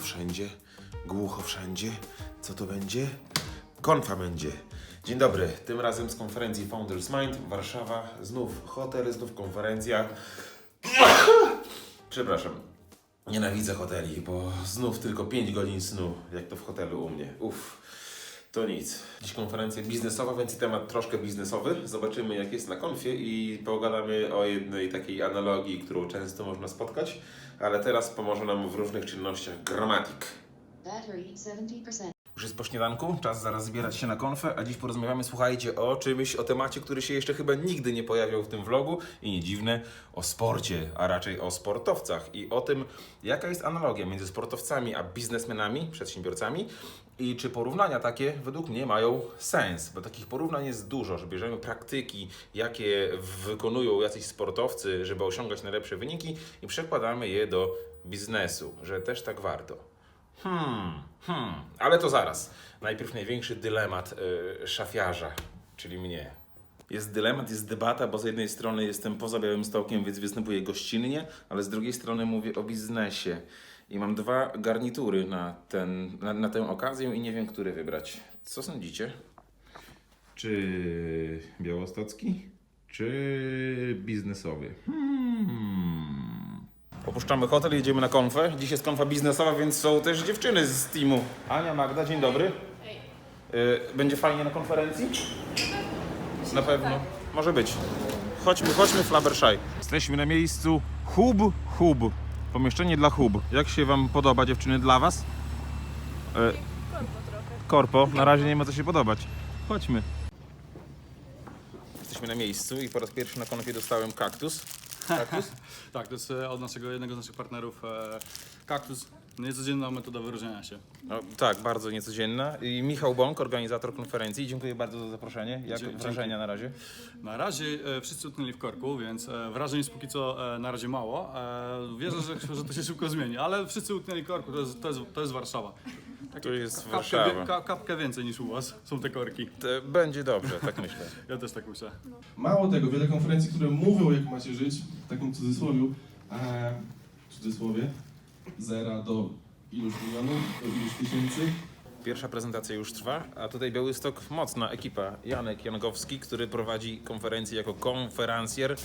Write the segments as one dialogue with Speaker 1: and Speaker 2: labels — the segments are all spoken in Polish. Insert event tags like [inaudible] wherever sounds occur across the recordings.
Speaker 1: wszędzie, głucho wszędzie. Co to będzie? Konfa będzie. Dzień dobry, tym razem z konferencji Founders Mind, Warszawa. Znów hotel, znów konferencja. [coughs] Przepraszam. Nienawidzę hoteli, bo znów tylko 5 godzin snu, jak to w hotelu u mnie. Uff. To nic. Dziś konferencja biznesowa, więc temat troszkę biznesowy. Zobaczymy, jak jest na konfie i pogadamy o jednej takiej analogii, którą często można spotkać, ale teraz pomoże nam w różnych czynnościach gramatik.
Speaker 2: Battery 70%.
Speaker 1: Już jest po śniadanku, czas zaraz zbierać się na konfę, a dziś porozmawiamy, słuchajcie, o czymś, o temacie, który się jeszcze chyba nigdy nie pojawiał w tym vlogu i nie dziwne, o sporcie, a raczej o sportowcach i o tym, jaka jest analogia między sportowcami a biznesmenami, przedsiębiorcami i czy porównania takie według mnie mają sens, bo takich porównań jest dużo, że bierzemy praktyki, jakie wykonują jacyś sportowcy, żeby osiągać najlepsze wyniki i przekładamy je do biznesu, że też tak warto. Hmm, hmm, ale to zaraz. Najpierw największy dylemat y, szafiarza, czyli mnie. Jest dylemat, jest debata, bo z jednej strony jestem poza białym stołkiem, więc występuję gościnnie, ale z drugiej strony mówię o biznesie. I mam dwa garnitury na, ten, na, na tę okazję i nie wiem, który wybrać. Co sądzicie? Czy białostocki, czy biznesowy? Hmm. Opuszczamy hotel, jedziemy na konfę. Dziś jest konfa biznesowa, więc są też dziewczyny z teamu. Ania, Magda, dzień dobry. Y, Będzie fajnie na konferencji? Na pewno. Może być. Chodźmy, chodźmy Flabbershaj. Jesteśmy na miejscu Hub Hub. Pomieszczenie dla Hub. Jak się Wam podoba dziewczyny dla Was? E, korpo. Na razie nie ma co się podobać. Chodźmy. Jesteśmy na miejscu i po raz pierwszy na konfie dostałem kaktus. Kaktus? [laughs]
Speaker 3: Tak, to jest e, od naszego jednego z naszych partnerów e, kaktus. Niecodzienna metoda wyróżniania się.
Speaker 1: No, tak, bardzo niecodzienna. I Michał Bąk, organizator konferencji. Dziękuję bardzo za zaproszenie. Jak
Speaker 3: Dzięki.
Speaker 1: wrażenia na razie?
Speaker 3: Na razie e, wszyscy utknęli w korku, więc e, wrażeń jest póki co e, na razie mało. E, wierzę, że, [laughs] że to się szybko zmieni, ale wszyscy utknęli w korku, to jest, to jest, to jest Warszawa.
Speaker 1: To jest
Speaker 3: Kapkę,
Speaker 1: Warszawa.
Speaker 3: wie- ka, kapkę więcej niż u was są te korki.
Speaker 1: To Będzie dobrze, tak myślę. [laughs]
Speaker 3: Ja też tak myślę.
Speaker 4: Mało tego, wiele konferencji, które mówią, jak macie żyć, w takim cudzysłowiu, e, cudzysłowie, zera do iluś milionów, do iluś tysięcy.
Speaker 1: Pierwsza prezentacja już trwa, a tutaj Białystok mocna ekipa. Janek Jankowski, który prowadzi konferencję jako konferencjer,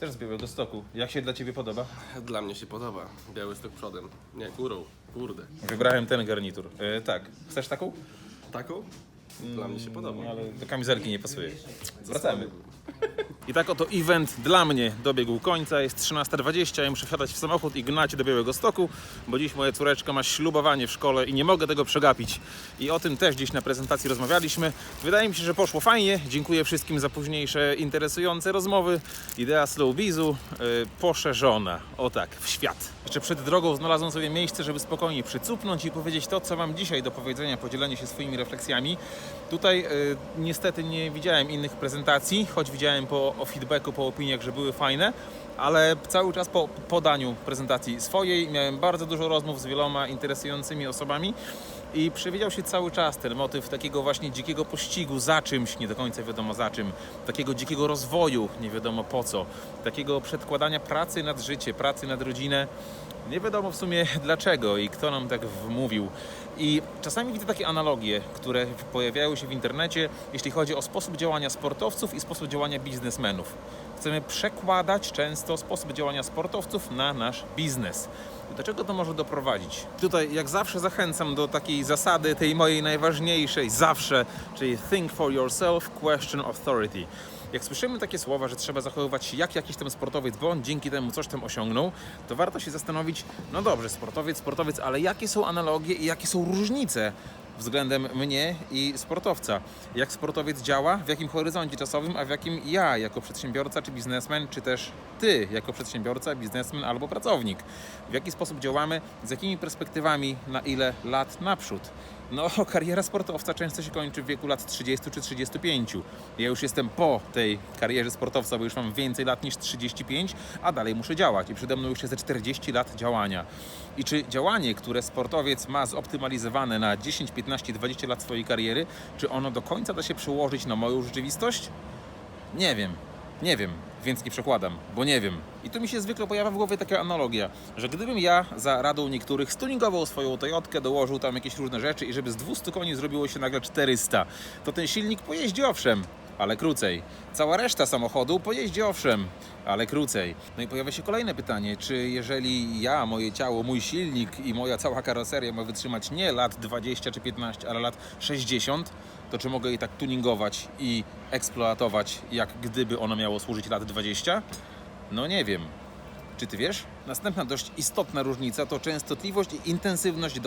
Speaker 1: też z Białego Stoku. Jak się dla Ciebie podoba?
Speaker 5: Dla mnie się podoba. Białystok przodem. Nie, górą. Kurde.
Speaker 1: Wybrałem ten garnitur. E, tak. Chcesz taką?
Speaker 5: Taką? Dla mnie się podoba.
Speaker 1: No, ale do kamizelki nie pasuje. Wracamy. I tak oto event dla mnie dobiegł końca. Jest 13.20, ja muszę wsiadać w samochód i gnać do Białego Stoku, bo dziś moja córeczka ma ślubowanie w szkole i nie mogę tego przegapić. I o tym też dziś na prezentacji rozmawialiśmy. Wydaje mi się, że poszło fajnie. Dziękuję wszystkim za późniejsze interesujące rozmowy. Idea Slowbizu yy, poszerzona, o tak, w świat. Jeszcze przed drogą znalazłem sobie miejsce, żeby spokojnie przycupnąć i powiedzieć to, co mam dzisiaj do powiedzenia, podzielenie się swoimi refleksjami. Tutaj y, niestety nie widziałem innych prezentacji, choć widziałem po o feedbacku, po opiniach, że były fajne, ale cały czas po podaniu prezentacji swojej miałem bardzo dużo rozmów z wieloma interesującymi osobami i przewidział się cały czas ten motyw takiego właśnie dzikiego pościgu za czymś, nie do końca wiadomo za czym, takiego dzikiego rozwoju, nie wiadomo po co, takiego przedkładania pracy nad życie, pracy nad rodzinę, nie wiadomo w sumie dlaczego i kto nam tak wmówił. I czasami widzę takie analogie, które pojawiają się w internecie, jeśli chodzi o sposób działania sportowców i sposób działania biznesmenów. Chcemy przekładać często sposób działania sportowców na nasz biznes. Do czego to może doprowadzić? Tutaj, jak zawsze, zachęcam do takiej zasady, tej mojej najważniejszej, zawsze, czyli think for yourself, question authority. Jak słyszymy takie słowa, że trzeba zachowywać się jak jakiś tam sportowiec, bo on dzięki temu coś tam osiągnął, to warto się zastanowić, no dobrze, sportowiec, sportowiec, ale jakie są analogie i jakie są różnice względem mnie i sportowca. Jak sportowiec działa, w jakim horyzoncie czasowym, a w jakim ja jako przedsiębiorca czy biznesmen, czy też ty jako przedsiębiorca, biznesmen albo pracownik. W jaki sposób działamy, z jakimi perspektywami, na ile lat naprzód. No, [laughs] kariera sportowca często się kończy w wieku lat 30 czy 35. Ja już jestem po tej karierze sportowca, bo już mam więcej lat niż 35, a dalej muszę działać i przede mną już jest ze 40 lat działania. I czy działanie, które sportowiec ma zoptymalizowane na 10, 15, 20 lat swojej kariery, czy ono do końca da się przełożyć na moją rzeczywistość? Nie wiem. Nie wiem. Więc nie przekładam, bo nie wiem. I tu mi się zwykle pojawia w głowie taka analogia, że gdybym ja za radą niektórych stuningował swoją Toyotkę, dołożył tam jakieś różne rzeczy i żeby z 200 koni zrobiło się nagle 400, to ten silnik pojeździ owszem, ale krócej. Cała reszta samochodu pojeździ owszem, ale krócej. No i pojawia się kolejne pytanie, czy jeżeli ja, moje ciało, mój silnik i moja cała karoseria ma wytrzymać nie lat 20 czy 15, ale lat 60, to czy mogę jej tak tuningować i eksploatować, jak gdyby ono miało służyć lat 20? No nie wiem. Czy ty wiesz? Następna dość istotna różnica to częstotliwość i intensywność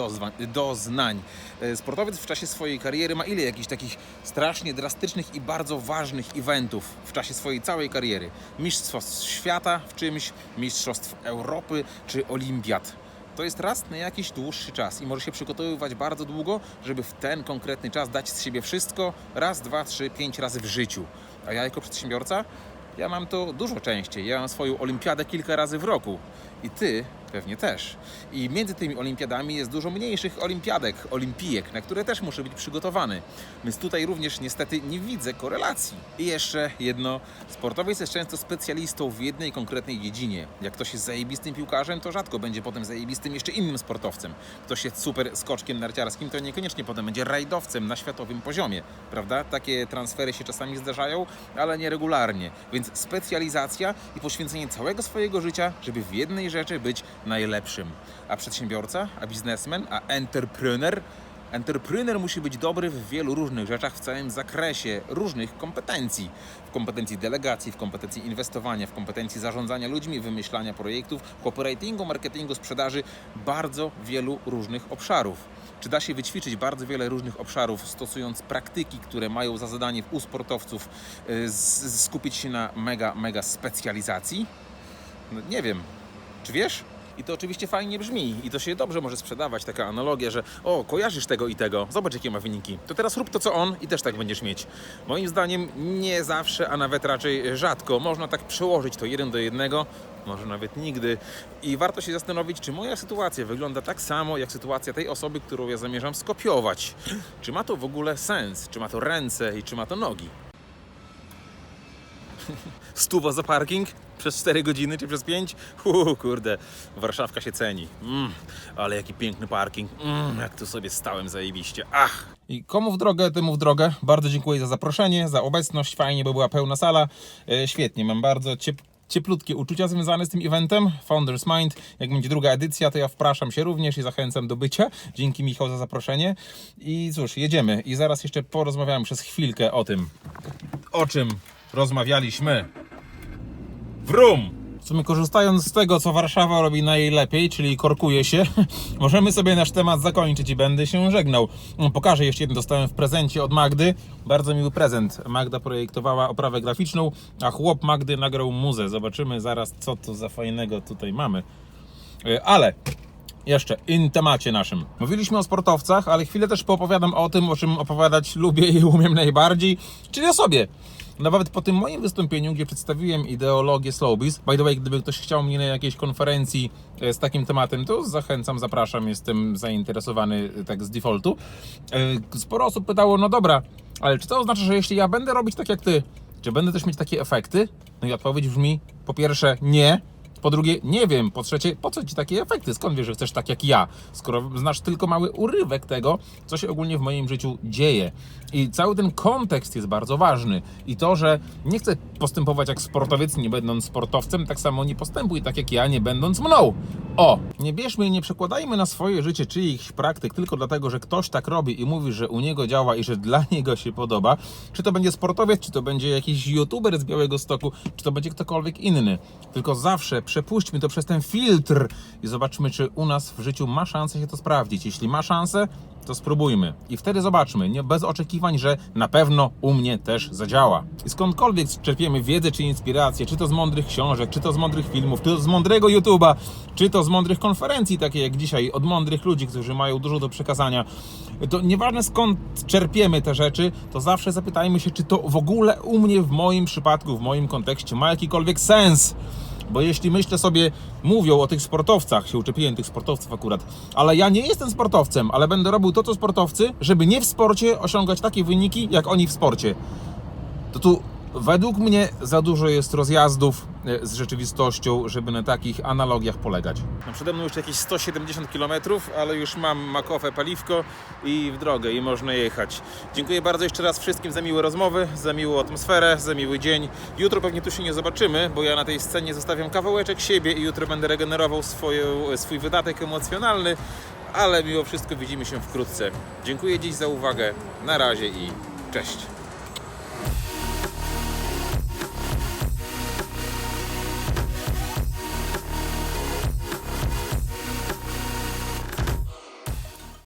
Speaker 1: doznań. E, Sportowiec w czasie swojej kariery ma ile jakichś takich strasznie drastycznych i bardzo ważnych eventów w czasie swojej całej kariery? Mistrzostw świata w czymś, mistrzostw Europy czy olimpiad. To jest raz na jakiś dłuższy czas i może się przygotowywać bardzo długo, żeby w ten konkretny czas dać z siebie wszystko raz, dwa, trzy, pięć razy w życiu. A ja jako przedsiębiorca ja mam to dużo częściej. Ja mam swoją olimpiadę kilka razy w roku. I ty pewnie też. I między tymi olimpiadami jest dużo mniejszych olimpiadek, olimpijek, na które też muszę być przygotowany. Więc tutaj również niestety nie widzę korelacji. I jeszcze jedno. Sportowiec jest często specjalistą w jednej konkretnej dziedzinie. Jak ktoś jest zajebistym piłkarzem, to rzadko będzie potem zajebistym jeszcze innym sportowcem. Ktoś jest super skoczkiem narciarskim, to niekoniecznie potem będzie rajdowcem na światowym poziomie. Prawda? Takie transfery się czasami zdarzają, ale nieregularnie. Więc specjalizacja i poświęcenie całego swojego życia, żeby w jednej rzeczy być najlepszym. A przedsiębiorca, a biznesmen, a entrepreneur Entrepreneur musi być dobry w wielu różnych rzeczach w całym zakresie różnych kompetencji. W kompetencji delegacji, w kompetencji inwestowania, w kompetencji zarządzania ludźmi, wymyślania projektów, copywritingu, marketingu, sprzedaży, bardzo wielu różnych obszarów. Czy da się wyćwiczyć bardzo wiele różnych obszarów, stosując praktyki, które mają za zadanie u sportowców y, skupić się na mega, mega specjalizacji? No, nie wiem. Czy wiesz? I to oczywiście fajnie brzmi i to się dobrze może sprzedawać, taka analogia, że o, kojarzysz tego i tego, zobacz jakie ma wyniki. To teraz rób to co on i też tak będziesz mieć. Moim zdaniem nie zawsze, a nawet raczej rzadko można tak przełożyć to jeden do jednego, może nawet nigdy. I warto się zastanowić, czy moja sytuacja wygląda tak samo jak sytuacja tej osoby, którą ja zamierzam skopiować. Czy ma to w ogóle sens? Czy ma to ręce i czy ma to nogi? Stuwa za parking przez 4 godziny czy przez 5? Uuu, kurde, Warszawka się ceni. Mm, ale jaki piękny parking. Mm, jak tu sobie stałem zajebiście. Ach! I komu w drogę, temu w drogę. Bardzo dziękuję za zaproszenie, za obecność. Fajnie, by była pełna sala. E, świetnie, mam bardzo ciep cieplutkie uczucia związane z tym eventem. Founders Mind. Jak będzie druga edycja, to ja wpraszam się również i zachęcam do bycia. Dzięki Michał za zaproszenie. I cóż, jedziemy. I zaraz jeszcze porozmawiamy przez chwilkę o tym, o czym rozmawialiśmy. Wrum! W sumie korzystając z tego, co Warszawa robi najlepiej, czyli korkuje się, [laughs] możemy sobie nasz temat zakończyć i będę się żegnał. Pokażę jeszcze jeden, dostałem w prezencie od Magdy. Bardzo miły prezent. Magda projektowała oprawę graficzną, a chłop Magdy nagrał muzę. Zobaczymy zaraz, co to za fajnego tutaj mamy. E, Ale jeszcze in temacie naszym. Mówiliśmy o sportowcach, ale chwilę też poopowiadam o tym, o czym opowiadać lubię i umiem najbardziej, czyli o sobie. Nawet po tym moim wystąpieniu, gdzie przedstawiłem ideologię Slowbiz, by the way, gdyby ktoś chciał mnie na jakiejś konferencji e, z takim tematem, to zachęcam, zapraszam, jestem zainteresowany e, tak z defaultu. E, Sporo osób pytało, no dobra, ale czy to oznacza, że jeśli ja będę robić tak jak ty, czy będę też mieć takie efekty? No i odpowiedź brzmi, po pierwsze, nie, po drugie, nie wiem. Po trzecie, po co ci takie efekty? Skąd wiesz, że chcesz tak jak ja? Skoro znasz tylko mały urywek tego, co się ogólnie w moim życiu dzieje. I cały ten kontekst jest bardzo ważny. I to, że nie chcę postępować jak sportowiec, nie będąc sportowcem, tak samo nie postępuj tak jak ja, nie będąc mną. O! Nie bierzmy i nie przekładajmy na swoje życie czyichś praktyk tylko dlatego, że ktoś tak robi i mówi, że u niego działa i że dla [laughs] niego się podoba. Czy to będzie sportowiec, czy to będzie jakiś youtuber z Białego Stoku, czy to będzie ktokolwiek inny. Tylko zawsze przepuśćmy to przez ten filtr i zobaczmy, czy u nas w życiu ma szansę się to sprawdzić. Jeśli ma szansę, to spróbujmy. I wtedy zobaczmy, nie, bez oczekiwań, że na pewno u mnie też zadziała. I skądkolwiek czerpiemy wiedzę czy inspirację, czy to z mądrych książek, czy to z mądrych filmów, czy to z mądrego YouTube'a, czy to z mądrych konferencji, takie jak dzisiaj, od mądrych ludzi, którzy mają dużo do przekazania, to nieważne skąd czerpiemy te rzeczy, to zawsze zapytajmy się, czy to w ogóle u mnie, w moim przypadku, w moim kontekście ma jakikolwiek sens. Bo jeśli myślę sobie, mówią o tych sportowcach, się uczepiłem tych sportowców akurat, ale ja nie jestem sportowcem, ale będę robił to, co sportowcy, żeby nie w sporcie osiągać takie wyniki, jak oni w sporcie. To tu Według mnie za dużo jest rozjazdów e, z rzeczywistością, żeby na takich analogiach polegać. Mam przede mną jeszcze jakieś 170 km, ale już mam makowe paliwko i w drogę i można jechać. Dziękuję bardzo jeszcze raz wszystkim za miłe rozmowy, za miłą atmosferę, za miły dzień. Jutro pewnie tu się nie zobaczymy, bo ja na tej scenie zostawiam kawałeczek siebie i jutro będę regenerował swoją, swój wydatek emocjonalny, ale mimo wszystko widzimy się wkrótce. Dziękuję dziś za uwagę, na razie i cześć.